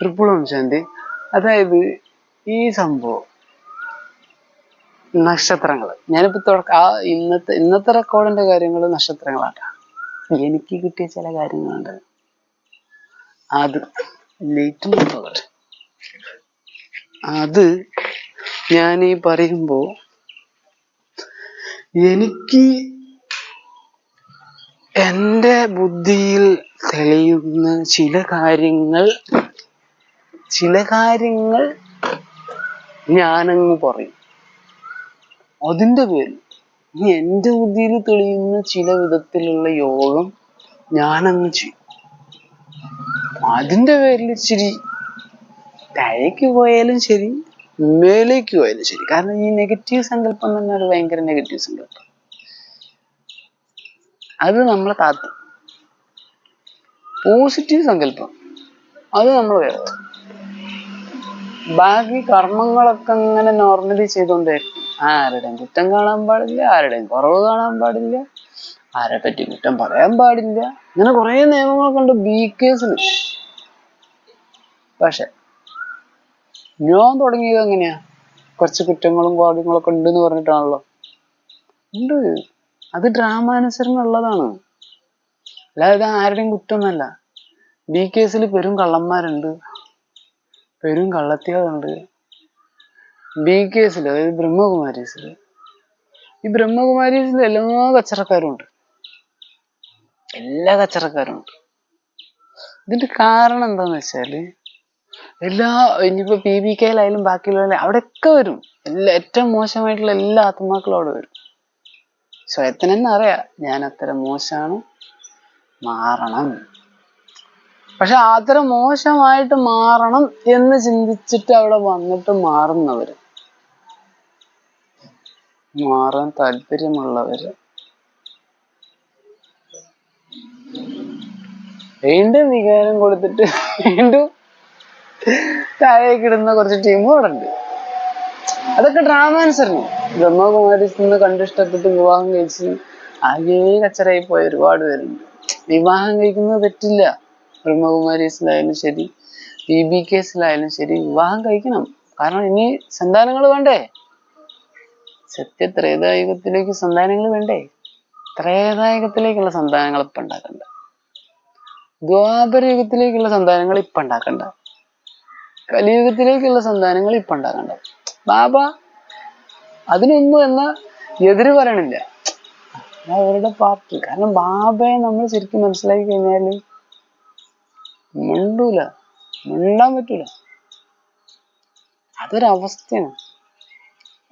ട്രിപ്പിളും ശാന്തി. അതായത് ഈ സംഭവം നക്ഷത്രങ്ങൾ ഞാനിപ്പോ തുടക്ക ആ ഇന്നത്തെ ഇന്നത്തെ റെക്കോർഡിന്റെ കാര്യങ്ങൾ നക്ഷത്രങ്ങളാണ്. എനിക്ക് കിട്ടിയ ചില കാര്യങ്ങളുണ്ട്. അത് ലേറ്റ് അത് ഞാൻ ഈ പറയുമ്പോ എനിക്ക് എന്റെ ബുദ്ധിയിൽ തെളിയുന്ന ചില കാര്യങ്ങൾ ചില കാര്യങ്ങൾ ഞാനങ്ങ് പറയും. അതിന്റെ പേരിൽ ഇനി എന്റെ ബുദ്ധിയിൽ തെളിയുന്ന ചില വിധത്തിലുള്ള യോഗം ഞാനങ്ങ് ചെയ്യും. അതിന്റെ പേരിൽ ഇച്ചിരി താഴേക്ക് പോയാലും ശരി മേലേക്ക് പോയാലും ശരി. കാരണം ഈ നെഗറ്റീവ് സങ്കല്പം തന്നെ ഒരു ഭയങ്കര നെഗറ്റീവ് സങ്കല്പം. അത് നമ്മളെ താത്തും. പോസിറ്റീവ് സങ്കല്പം. അത് നമ്മൾ ഉയർത്തും. ബാക്കി കർമ്മങ്ങളൊക്കെ അങ്ങനെ നോർമലി ചെയ്തുകൊണ്ടേയിരിക്കും ആരുടെയും കുറ്റം കാണാൻ പാടില്ല ആരുടെയും കുറവ് കാണാൻ പാടില്ല ആരെ പറ്റി കുറ്റം പറയാൻ പാടില്ല. അങ്ങനെ കുറെ നിയമങ്ങളൊക്കെ ഉണ്ട് ബി കേസിൽ പക്ഷെ ഞാൻ തുടങ്ങിയത് എങ്ങനെയാ? കുറച്ച് കുറ്റങ്ങളും കാര്യങ്ങളൊക്കെ ഉണ്ടെന്ന് പറഞ്ഞിട്ടാണല്ലോ. ഉണ്ട്. അത് ഡ്രാമാനുസരണം ഉള്ളതാണ്. അല്ലാതെ ആരുടെയും കുറ്റമൊന്നല്ല ബി കേസിൽ പെരും കള്ളന്മാരുണ്ട്. പെരും കള്ളത്തിയാതുണ്ട് ബി കേസിൽ അതായത് ബ്രഹ്മകുമാരീസിൽ ഈ ബ്രഹ്മകുമാരീസിൽ എല്ലാ കച്ചറക്കാരും ഉണ്ട് എല്ലാ കച്ചറക്കാരും ഉണ്ട് ഇതിന്റെ കാരണം എന്താന്ന് വെച്ചാൽ എല്ലാ ഇനിയിപ്പോ പി ബി കെയിലായാലും ബാക്കിയുള്ള അവിടെയൊക്കെ വരും. എല്ലാ ഏറ്റവും മോശമായിട്ടുള്ള എല്ലാ ആത്മാക്കളും അവിടെ വരും. സ്വയത്തിന് തന്നെ അറിയാം ഞാൻ അത്ര മോശമാണ് മാറണം. പക്ഷെ അത്ര മോശമായിട്ട് മാറണം എന്ന് ചിന്തിച്ചിട്ട് അവിടെ വന്നിട്ട് മാറുന്നവര്. മാറാൻ താല്പര്യമുള്ളവര്. വീണ്ടും വികാരം കൊടുത്തിട്ട് വീണ്ടും താഴേക്ക് ഇടുന്ന കുറച്ച് ടീമും അവിടെ ഉണ്ട് അതൊക്കെ ഡ്രാമാനുസരണം ബ്രഹ്മകുമാരിൽ നിന്ന് കണ്ടിഷ്ടപ്പെട്ട് വിവാഹം കഴിച്ച് ആകെ കച്ചറായി പോയ ഒരുപാട് പേരുണ്ട്. വിവാഹം കഴിക്കുന്നത് തെറ്റില്ല. ബ്രഹ്മകുമാരീസിലായാലും ശരി ബി ബി കേസിലായാലും ശരി വിവാഹം കഴിക്കണം. കാരണം ഇനി സന്താനങ്ങൾ വേണ്ടേ? സത്യത്രേതായുഗത്തിലേക്ക് സന്താനങ്ങൾ വേണ്ടേ? ത്രേതായുഗത്തിലേക്കുള്ള സന്താനങ്ങൾ ഇപ്പൊ ഉണ്ടാക്കണ്ട. ദ്വാപരയുഗത്തിലേക്കുള്ള സന്താനങ്ങൾ ഇപ്പൊ ഉണ്ടാക്കണ്ട. കലിയുഗത്തിലേക്കുള്ള സന്താനങ്ങൾ ഇപ്പൊ ഉണ്ടാക്കണ്ട. ബാബ അതിനൊന്നും എന്ന എതിര് പറയണില്ല. അവരുടെ പാർട്ടി. കാരണം ബാബയെ നമ്മൾ ശരിക്കും മനസ്സിലാക്കി കഴിഞ്ഞാൽ മിണ്ടൂല മിണ്ടാൻ പറ്റൂല അതൊരവസ്ഥയാണ്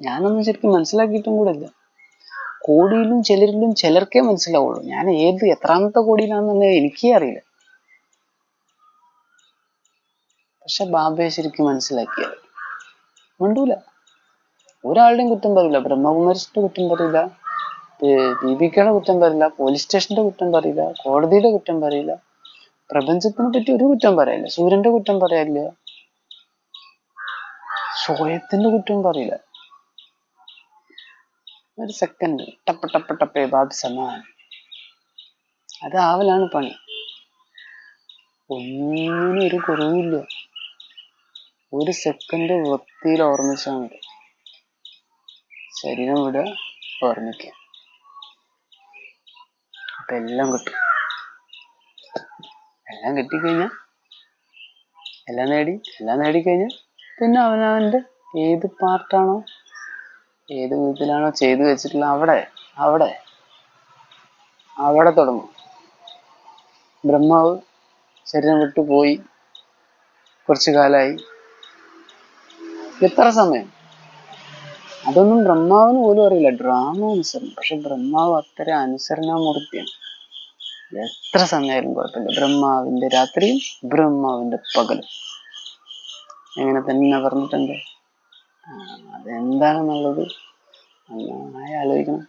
ഞാനൊന്നും ശരിക്കും മനസ്സിലാക്കിയിട്ടും കൂടെ ഇല്ല കോടിയിലും ചിലരിലും ചിലർക്കേ മനസ്സിലാവുള്ളൂ ഞാൻ ഏത് എത്രാമത്തെ കോടിയിലാണെന്നുള്ളത് എനിക്കേ അറിയില്ല പക്ഷെ ബാബയെ ശരിക്കും മനസ്സിലാക്കിയത് മിണ്ടൂല ഒരാളുടെയും കുറ്റം പറയില്ല ബ്രഹ്മകുമാരിയുടെ കുറ്റം പറയില്ല ദീപികയുടെ കുറ്റം പറയില്ല പോലീസ് സ്റ്റേഷന്റെ കുറ്റം പറയില്ല കോടതിയുടെ കുറ്റം പറയില്ല പ്രപഞ്ചത്തിനെ പറ്റി ഒരു കുറ്റം പറയില്ല. സൂര്യന്റെ കുറ്റം പറയില്ല. സ്വയത്തിന്റെ കുറ്റം പറയില്ല. ഒരു സെക്കൻഡ് ടപ്പ ടപ്പ ടപ്പേ ബാബ് സമാൻ അത് ആവലാണ് പണി. ഒന്നിനും ഒരു കുറവില്ല ഒരു സെക്കൻഡ് വൃത്തിയിൽ ഓർമ്മിച്ചാൽ മതി. ശരീരം വിടുക ഓർമ്മിക്കുക അപ്പൊ എല്ലാം കിട്ടും. എല്ലാം കിട്ടിക്കഴിഞ്ഞാൽ എല്ലാം നേടി എല്ലാം നേടിക്കഴിഞ്ഞാൽ പിന്നെ അവനവന്റെ ഏത് പാർട്ടാണോ ഏത് വിധത്തിലാണോ ചെയ്തു വെച്ചിട്ടുള്ള അവിടെ അവിടെ അവിടെ തുടങ്ങും. ബ്രഹ്മാവ് ശരീരം വിട്ടു പോയി. കുറച്ചു കാലായി. എത്ര സമയം? അതൊന്നും ബ്രഹ്മാവിന് പോലും അറിയില്ല. ഡ്രാമ അനുസരണം. പക്ഷെ ബ്രഹ്മാവ് അത്ര അനുസരണാമൂർത്തിയാണ്. എത്ര സമയമായാലും കുഴപ്പമില്ല. ബ്രഹ്മാവിന്റെ രാത്രിയും ബ്രഹ്മാവിന്റെ പകലും. എങ്ങനെ തന്നെ പറഞ്ഞിട്ടുണ്ട്. അതെന്താണ് അതെന്താണെന്നുള്ളത് നന്നായി ആലോചിക്കണം.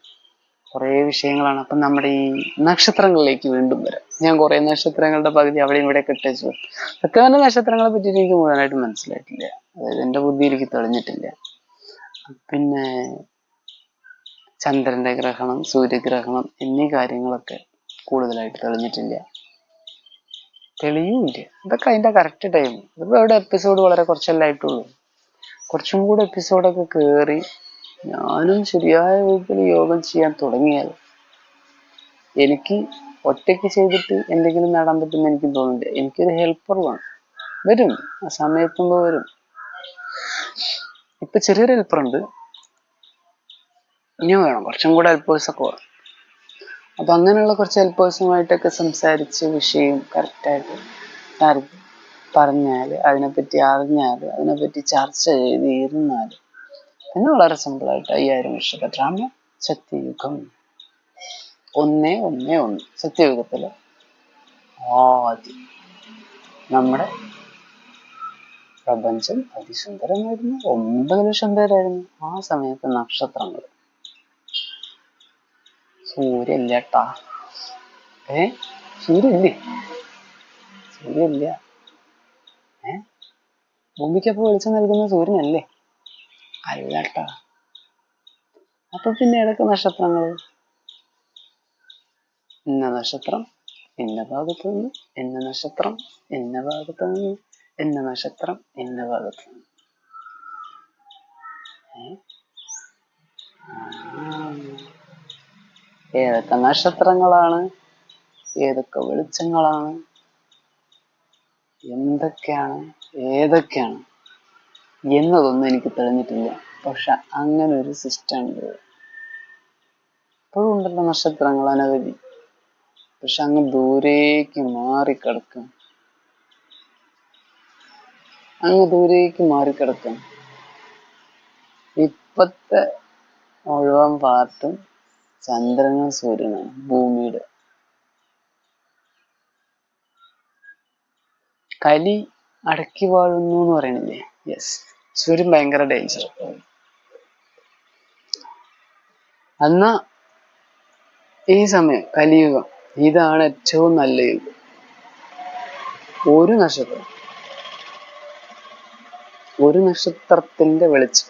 കുറേ വിഷയങ്ങളാണ്. അപ്പം നമ്മുടെ ഈ നക്ഷത്രങ്ങളിലേക്ക് വീണ്ടും വരാം. ഞാൻ കുറേ നക്ഷത്രങ്ങളുടെ പകുതി അവിടെ ഇവിടെ കിട്ടിച്ചു സത്യം നക്ഷത്രങ്ങളെ പറ്റിയിട്ട് എനിക്ക് മുഴുവനായിട്ട് മനസ്സിലായിട്ടില്ല. അതായത് എന്റെ ബുദ്ധി എനിക്ക് തെളിഞ്ഞിട്ടില്ല. പിന്നെ ചന്ദ്രന്റെ ഗ്രഹണം സൂര്യഗ്രഹണം എന്നീ കാര്യങ്ങളൊക്കെ കൂടുതലായിട്ട് തെളിഞ്ഞിട്ടില്ല. തെളിയുമില്ല ഇതൊക്കെ അതിന്റെ കറക്റ്റ് ടൈം ഇപ്പൊ ഇവിടെ എപ്പിസോഡ് വളരെ കുറച്ചല്ലേ ആയിട്ടുള്ളൂ. കുറച്ചും കൂടെ എപ്പിസോഡൊക്കെ കേറി ഞാനും ശരിയായ വിധത്തിൽ യോഗം ചെയ്യാൻ തുടങ്ങിയാൽ എനിക്ക് ഒറ്റയ്ക്ക് ചെയ്തിട്ട് എന്തെങ്കിലും നേടാൻ പറ്റുമെന്ന് എനിക്ക് തോന്നുന്നില്ല. എനിക്കൊരു ഹെൽപ്പർ വേണം. വരും. ആ സമയത്തുമ്പോൾ വരും. ഇപ്പൊ ചെറിയൊരു ഹെൽപ്പർ ഉണ്ട്. ഇനി വേണം. കുറച്ചും കൂടെ ഹെൽപ്പേഴ്സ് ഒക്കെ വേണം. അപ്പൊ അങ്ങനെയുള്ള കുറച്ച് ഹെൽപ്പേഴ്സുമായിട്ടൊക്കെ സംസാരിച്ച് വിഷയം കറക്റ്റായിട്ട് പറഞ്ഞാൽ അതിനെപ്പറ്റി അറിഞ്ഞാൽ അതിനെപ്പറ്റി ചർച്ച ചെയ്ത് ഇരുന്നാൽ പിന്നെ വളരെ സിമ്പിളായിട്ട് അയ്യായിരം വർഷത്തെ ഡ്രാമ സത്യയുഗം. ഒന്നേ ഒന്നേ ഒന്ന് സത്യയുഗത്തിൽ ആദ്യം നമ്മുടെ പ്രപഞ്ചം അതിസുന്ദരമായിരുന്നു. ഒമ്പത് ലക്ഷം പേരായിരുന്നു ആ സമയത്ത് നക്ഷത്രങ്ങൾ സൂര്യ ഇല്ലട്ടാ ഏ? സൂര്യല്ലേ സൂര്യല്ല ഏ? ഭൂമിക്കപ്പോ വെളിച്ചം നൽകുന്ന സൂര്യനല്ലേ? അല്ലട്ടാ അപ്പൊ പിന്നെ ഏതൊക്കെ നക്ഷത്രങ്ങൾ ഇന്ന നക്ഷത്രം ഇന്ന ഭാഗത്ത് നിന്ന് ഇന്ന നക്ഷത്രം ഇന്ന ഭാഗത്ത് നിന്ന് ഇന്ന നക്ഷത്രം ഇന്ന ഭാഗത്ത് നിന്ന്. ഏ? ഏതൊക്കെ നക്ഷത്രങ്ങളാണ്? ഏതൊക്കെ വെളിച്ചങ്ങളാണ്? എന്തൊക്കെയാണ്? ഏതൊക്കെയാണ്? എന്നതൊന്നും എനിക്ക് തെളിഞ്ഞിട്ടില്ല. പക്ഷെ അങ്ങനെ ഒരു സിസ്റ്റം ഉണ്ട്. ഇപ്പോഴും ഉണ്ടല്ലോ നക്ഷത്രങ്ങൾ അനവധി. പക്ഷെ അങ്ങ് ദൂരേക്ക് മാറിക്കിടക്കും. അങ്ങ് ദൂരേക്ക് മാറിക്കിടക്കും. ഇപ്പത്തെ മുഴുവൻ പാർട്ടും ചന്ദ്രനും സൂര്യനാണ് ഭൂമിയുടെ. കലി അടക്കി വാഴുന്നു എന്ന് പറയണില്ലേ യെസ് സൂര്യൻ ഭയങ്കര ഡേഞ്ചർ എന്നാ ഈ സമയം കലിയുഗം ഇതാണ് ഏറ്റവും നല്ല യുഗം. ഒരു നക്ഷത്രം. ഒരു നക്ഷത്രത്തിന്റെ വെളിച്ചം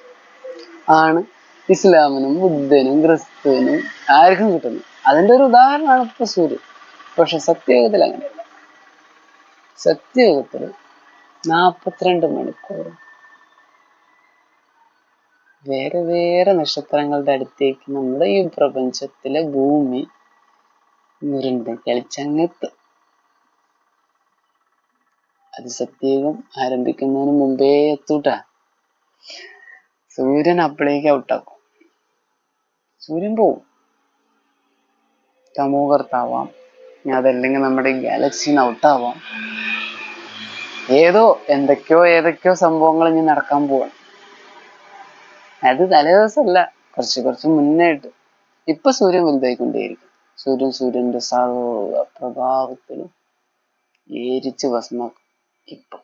ആണ് ഇസ്ലാമിനും ബുദ്ധനും ക്രിസ്തുവിനും ആർക്കും കിട്ടുന്നു അതിന്റെ ഒരു ഉദാഹരണമാണ് ഇപ്പൊ സൂര്യൻ പക്ഷെ സത്യയുഗത്തിൽ അങ്ങനെയല്ല സത്യയുഗത്തിൽ നാൽപ്പത്തിരണ്ട് മണിക്കൂർ വേറെ വേറെ നക്ഷത്രങ്ങളുടെ അടുത്തേക്ക് നമ്മുടെ ഈ പ്രപഞ്ചത്തിലെ ഭൂമി ഉരുണ്ട് കളിച്ചങ്ങത്ത് അത് സത്യയുഗം ആരംഭിക്കുന്നതിന് മുമ്പേ എത്തൂട്ടാ. സൂര്യൻ അപ്പോഴേക്ക് ഔട്ടാക്കും സൂര്യൻ പോവും തമോകർത്താവാം ഇനി അതല്ലെങ്കിൽ നമ്മുടെ ഗാലക്സിന്ന് ഔട്ടാവാം ഏതോ എന്തൊക്കെയോ ഏതൊക്കെയോ സംഭവങ്ങൾ ഇനി നടക്കാൻ പോവാണ്. അത് തലേദിവസമല്ല കുറച്ച് കുറച്ച് മുന്നേട്ട് ഇപ്പൊ സൂര്യൻ വലുതായിക്കൊണ്ടേയിരിക്കും. സൂര്യൻ സൂര്യന്റെ സർവ പ്രഭാവത്തിലും ഏരിച്ച് വസമാക്കും ഇപ്പൊ.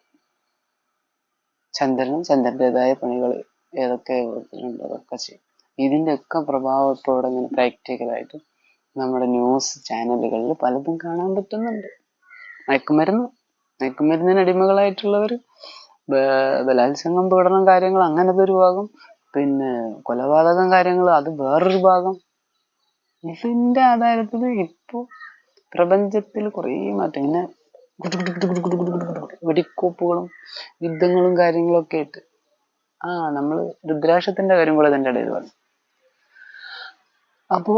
ചന്ദ്രനും ചന്ദ്രന്റേതായ പണികൾ ഏതൊക്കെ യുഗത്തിലുണ്ടോ അതൊക്കെ ചെയ്യും. ഇതിന്റെയൊക്കെ പ്രഭാവത്തോടെ ഇങ്ങനെ പ്രാക്ടിക്കലായിട്ട് നമ്മുടെ ന്യൂസ് ചാനലുകളിൽ പലതും കാണാൻ പറ്റുന്നുണ്ട്. മയക്കുമരുന്ന് മയക്കുമരുന്നിന് അടിമകളായിട്ടുള്ളവർ ബലാത്സംഗം പീഡനം കാര്യങ്ങൾ അങ്ങനത്തെ ഒരു ഭാഗം പിന്നെ കൊലപാതകം കാര്യങ്ങൾ അത് വേറൊരു ഭാഗം. ഇതിന്റെ ആധാരത്തിൽ ഇപ്പോൾ പ്രപഞ്ചത്തിൽ കുറേ മാറ്റം. ഇങ്ങനെ വെടിക്കോപ്പുകളും യുദ്ധങ്ങളും കാര്യങ്ങളൊക്കെ ആയിട്ട്. ആ നമ്മൾ രുദ്രാക്ഷത്തിന്റെ കാര്യം പോലെ തന്നെ ഇടയിൽ പറഞ്ഞു. അപ്പോ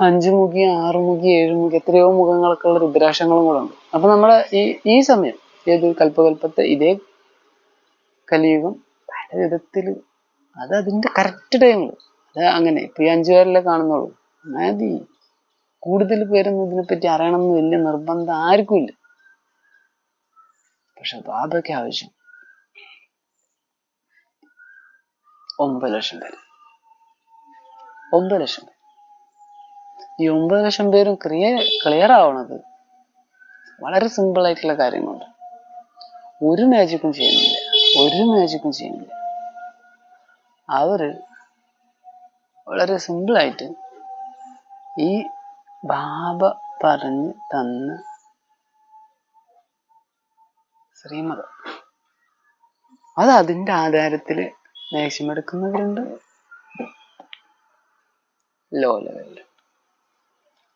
അഞ്ചു മുഖി ആറു മുഖി ഏഴു മുഖി എത്രയോ മുഖങ്ങളൊക്കെ ഉള്ള രുദ്രാക്ഷങ്ങളും കൂടെ ഉണ്ട്. അപ്പൊ നമ്മളെ ഈ ഈ സമയം ഏത് കൽപ്പകൽപ്പത്തെ ഇതേ കലിയുഗം പല വിധത്തിൽ അത് അതിന്റെ കറക്റ്റ് ടൈമിൽ അത് അങ്ങനെ ഇപ്പൊ ഈ അഞ്ചു പേരല്ലേ കാണുന്നുള്ളൂ. അതായത് കൂടുതൽ പേരൊന്നും ഇതിനെപ്പറ്റി അറിയണമെന്ന് വലിയ നിർബന്ധം ആർക്കും ഇല്ല. പക്ഷെ ബാബയ്ക്ക് ആവശ്യം. ഒമ്പത് ലക്ഷം പേര്. ഒമ്പത് ലക്ഷം പേര്. ഈ ഒമ്പത് ലക്ഷം പേരും ക്രിയ ക്ലിയർ ആവണത് വളരെ സിമ്പിൾ ആയിട്ടുള്ള കാര്യങ്ങളുണ്ട് ഒരു മാജിക്കും ചെയ്യുന്നില്ല. ഒരു മാജിക്കും ചെയ്യുന്നില്ല. അവർ വളരെ സിമ്പിൾ ആയിട്ട് ഈ ബാബ പറഞ്ഞു തന്ന ശ്രീമത അത് അതിന്റെ ആധാരത്തിൽ മാക്സിമം എടുക്കുന്നവരുണ്ട്. ലോ ലെവലിൽ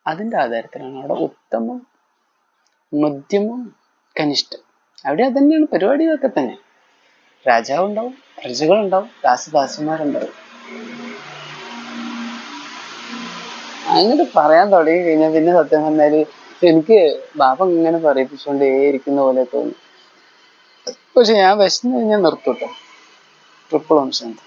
അതിന്റെ ആധാരത്തിലാണ് അവിടെ ഉത്തമം മധ്യമം കനിഷ്ഠം. അവിടെ അത് തന്നെയാണ് പരിപാടി ഇതൊക്കെ തന്നെ. രാജാവ് ഉണ്ടാവും പ്രജകളുണ്ടാവും ദാസദാസന്മാരുണ്ടാവും അങ്ങനെ പറയാൻ തുടങ്ങി കഴിഞ്ഞാൽ പിന്നെ സത്യം പറഞ്ഞാൽ എനിക്ക് ബാബ ഇങ്ങനെ പറയിപ്പിച്ചുകൊണ്ടേ ഇരിക്കുന്ന പോലെ തോന്നി. പക്ഷെ ഞാൻ വിശന്നു കഴിഞ്ഞാൽ നിർത്തൂട്ടോ. ട്രിപ്പിൾ ഓം ശാന്തി